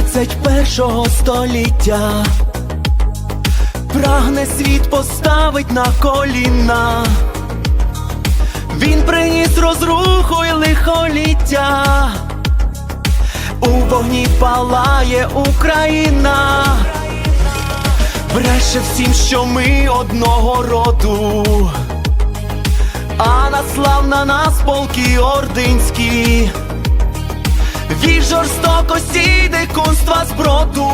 21 століття прагне світ поставить на коліна. Він приніс розруху й лихоліття. У вогні палає Україна. Бреше всім, що ми одного роду. А наслав на нас полки ординські. Від жорстокості дикунства зброду.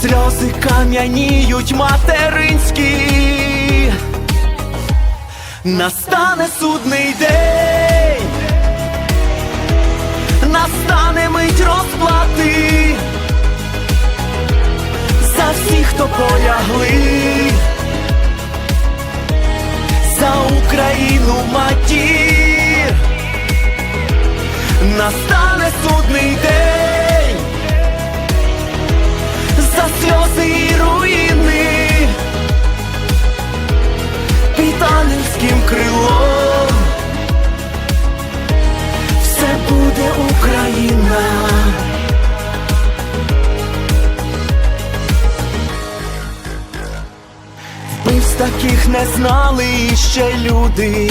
Сльози кам'яніють материнські. Настане судний день. Настане мить розплати. За всіх, хто полягли. За Україну матір Настане судний день за сльози і руїни під ангельським крилом все буде Україна. Вбивств таких не знали іще люди.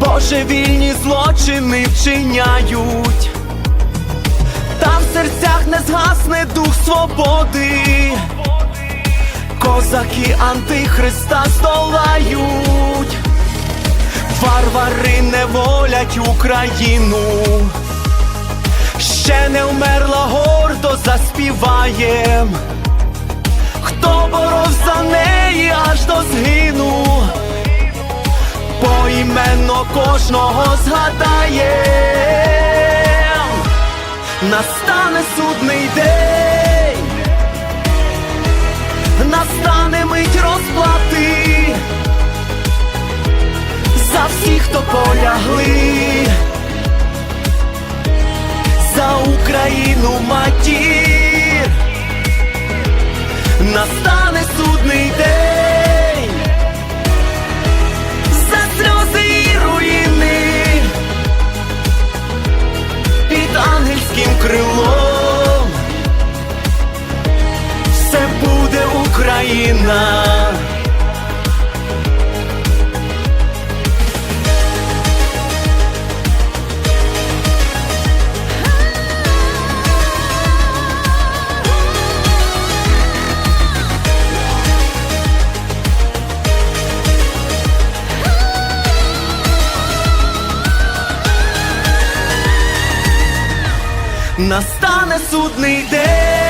Божевільні злочини вчиняють, там в серцях не згасне дух свободи, козаки антихриста здолають, варвари не волять Україну, ще не вмерла гордо заспіваєм, хто боров за неї аж до згину кожного згадає, настане судний день, настане мить розплати за всіх, хто полягли, за Україну матір, Настане судний день,